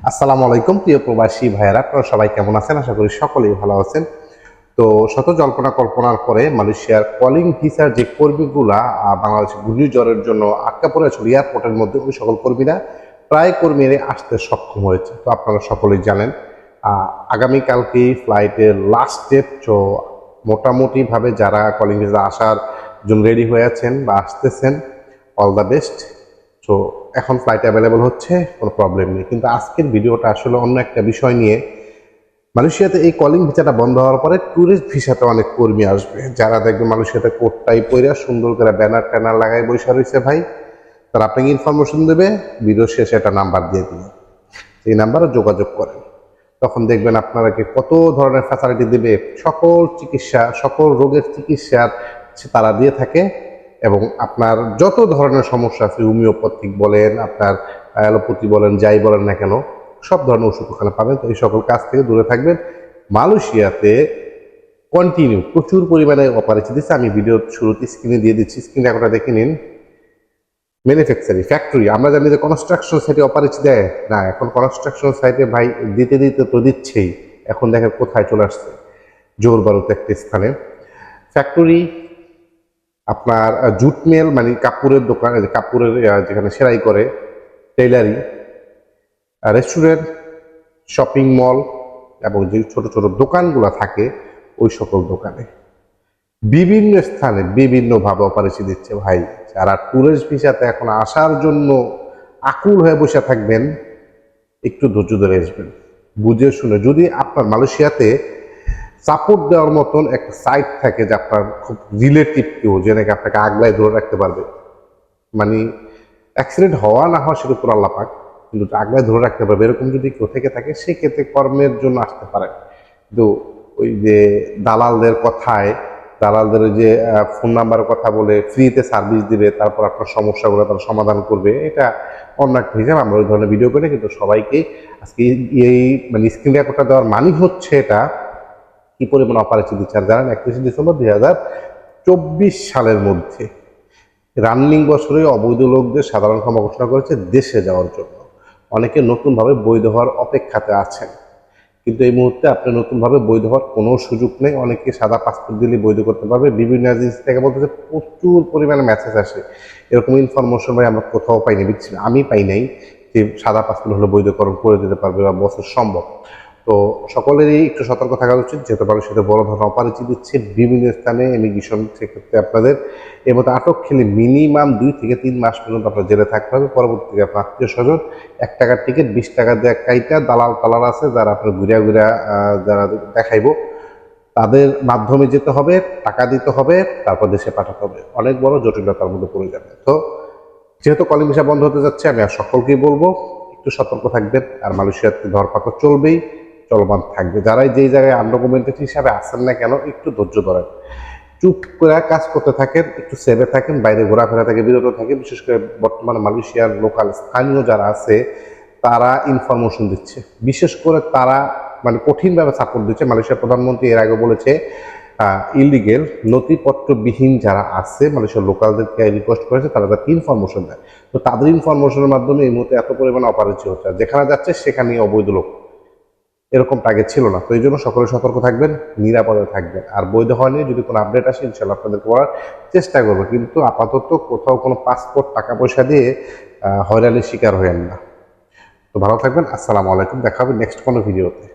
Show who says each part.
Speaker 1: আসসালামু আলাইকুম প্রিয় প্রবাসী ভাইয়েরা আপনারা সবাই কেমন আছেন? আশা করি সকলেই ভালো আছেন। তো শত জল্পনা কল্পনার পরে মালয়েশিয়ার কলিং ভিসার যে কর্মীগুলা আহ, বাংলাদেশের ঘূর্ণিঝড়ের জন্য আটকা পড়েছিল এয়ারপোর্টের মধ্যে ওই সকল কর্মীরা প্রায় কর্মীরা আসতে সক্ষম হয়েছে। তো আপনারা সকলেই জানেন আহ, আগামীকালকেই ফ্লাইটের লাস্ট ডেট তো মোটামুটিভাবে যারা কলিং ভিসা আসার জন্য রেডি হয়ে আছেন বা আসতেছেন অল দ্য বেস্ট তো এখন ফ্লাইট অ্যাভেলেবল হচ্ছে, কোনো প্রবলেম নেই। কিন্তু আজকের ভিডিওটা আসলে অন্য একটা বিষয় নিয়ে। মালয়েশিয়াতে এই কলিং ভিসাটা বন্ধ হওয়ার পরে ট্যুরিস্ট ভিসাতে অনেক কর্মী আসবে। যারা দেখবে মালয়েশিয়াতে কোটটাই পইরা সুন্দর করে ব্যানার ট্যানার লাগাই বসে রয়েছে ভাই। তারা আপনাকে ইনফরমেশন দেবে ভিডিও শেষে একটা নাম্বার দিয়ে দিবে। সেই নাম্বারে যোগাযোগ করেন। তখন দেখবেন আপনারাকে কত ধরনের ফ্যাসিলিটি দেবে, সকল চিকিৎসা, সকল রোগের চিকিৎসার তারা দিয়ে থাকে। এবং আপনার যত ধরনের সমস্যা আছে, হোমিওপ্যাথিক বলেন, আপনার অ্যালোপ্যাথি বলেন, যাই বলেন না কেন, সব ধরনের ওষুধ ওখানে পাবেন। তো এই সকল কাজ থেকে দূরে থাকবেন। মালয়েশিয়াতে কন্টিনিউ প্রচুর পরিমাণে অপারেশন দিচ্ছে। আমি ভিডিও শুরুতে স্ক্রিনে দিয়ে দিচ্ছি। স্ক্রিনে একটা দেখে নিন। ম্যানুফ্যাকচারিং ফ্যাক্টরি আমরা জানি যে কনস্ট্রাকশন সাইটে অপারেশন দেয়। না, এখন কনস্ট্রাকশন সাইটে ভাই দিতে দিতে তো দিচ্ছেই। এখন দেখেন কোথায় চলে আসছে। জোর বারুতে একটা স্থানে। ফ্যাক্টরি আপনার জুট মেল মানে কাপড়ের দোকান কাপড়ের যেখানে সেলাই করে টেইলারি রেস্টুরেন্ট শপিং মল এবং যে ছোট ছোট দোকানগুলো থাকে, ওই সকল দোকানে। বিভিন্ন স্থানে বিভিন্নভাবে অপারেশন দিচ্ছে ভাই। যারা ট্যুরিস্ট ভিসাতে এখন আসার জন্য আকুল হয়ে বসে থাকবেন, একটু ধৈর্য ধরে আসবেন। বুঝে শুনে, যদি আপনার মালয়েশিয়াতে সাপোর্ট দেওয়ার মতন একটা সাইট থাকে যে আপনার খুব রিলেটিভ কেউ, যে নাকি আপনাকে আগলায় ধরে রাখতে পারবে। মানে অ্যাক্সিডেন্ট হওয়া না হওয়া সেটা পুরো আল্লাহ পাক কিন্তু আগলায় ধরে রাখতে পারবে। এরকম যদি কেউ থেকে থাকে, সেক্ষেত্রে কর্মের জন্য আসতে পারে। কিন্তু ওই যে দালালদের কথায়, দালালদের যে ফোন নাম্বারের কথা বলে ফ্রিতে সার্ভিস দিবে, তারপর আপনার সমস্যাগুলো তারা সমাধান করবে, এটা অন্য একটা হিসাব। আমরা ওই ধরনের ভিডিও করি কিন্তু সবাইকে আজকে এই মানে স্ক্রিন রেকর্ডটা দেওয়ার মানি হচ্ছে এটা কি পরিমাণ অপারেশন দিচ্ছে? আর জানেন, একত্রিশে ডিসেম্বর দুই হাজার চব্বিশ সালের মধ্যে রানিং বছরে অবৈধ লোকদের সাধারণ ক্ষমা ঘোষণা করেছে দেশে যাওয়ার জন্য। অনেকে নতুনভাবে বৈধ হওয়ার অপেক্ষাতে আছেন। কিন্তু এই মুহূর্তে আপনি নতুনভাবে বৈধ হওয়ার কোনো সুযোগ নেই। অনেকে সাদা পাসপোর্ট দিলে বৈধ করতে পারবে। বিভিন্ন এজেন্সি থেকে বলতেছে, প্রচুর পরিমাণে মেসেজ আসে। এরকম ইনফরমেশন ভাই আমরা কোথাও পাইনি বুঝছি আমি পাই নাই যে সাদা পাসপোর্ট হলে বৈধকরণ করে দিতে পারবে বা বছর সম্ভব। তো সকলেরই একটু সতর্ক থাকা উচিত, যেহেতু মানুষের বড় ধরনের অপরিচিত দিচ্ছে বিভিন্ন স্থানে ইমিগ্রেশন সেক্ষেত্রে আপনাদের। এর মধ্যে আটক খেলে মিনিমাম দুই থেকে তিন মাস পর্যন্ত আপনার জেলে থাকতে হবে। পরবর্তীতে আপনার আত্মীয় স্বজন, এক টাকার টিকিট বিশ টাকা দেওয়া কাইটা দালাল টালাল আছে, যারা আপনার ঘুরিয়া ঘুরিয়া যারা দেখাইবো, তাদের মাধ্যমে যেতে হবে, টাকা দিতে হবে, তারপর দেশে পাঠাতে হবে। অনেক বড় জটিলতার মধ্যে পড়ে যাবে। তো যেহেতু কলিং ভিসা বন্ধ হতে যাচ্ছে, আমি আর সকলকেই বলব, একটু সতর্ক থাকবেন, আর মালয়েশিয়াতে ধরপাকড় চলবেই। চলমান থাকবে। যারাই যেই জায়গায় আনডকুমেন্টেড হিসাবে আসেন না কেন, একটু ধৈর্য ধরেন। চুপ করে কাজ করতে থাকেন, একটু সেভে থাকেন, বাইরে ঘোরাফেরা থেকে বিরত থাকেন। বিশেষ করে বর্তমানে মালয়েশিয়ার লোকাল স্থানীয় যারা আছে, তারা ইনফরমেশন দিচ্ছে। বিশেষ করে তারা মানে কঠিনভাবে সাপোর্ট দিচ্ছে। মালয়েশিয়ার প্রধানমন্ত্রী এর আগে বলেছে ইলিগেল নথিপত্রবিহীন যারা আছে, মালয়েশিয়ার লোকালদেরকে রিকোয়েস্ট করেছে, তারা তাকে ইনফরমেশন দেয়। তো তাদের ইনফরমেশনের মাধ্যমে এই মুহূর্তে এত পরিমাণে অপারেশন হচ্ছে। যেখানে যাচ্ছে, সেখানেই অবৈধ লোক। এরকম টার্গেট ছিল না। তো এই জন্য সকলে সতর্ক থাকবেন, নিরাপদে থাকবেন। আর বৈধ হওয়া নিয়ে যদি কোনো আপডেট আসে ইনশাল্লাহ আপনাদেরকে বলার চেষ্টা করব। কিন্তু আপাতত কোথাও কোনো পাসপোর্ট টাকা পয়সা দিয়ে হয়রানির শিকার হয়েন না। তো ভালো থাকবেন, আসসালামু আলাইকুম। দেখা হবে নেক্সট কোনো ভিডিওতে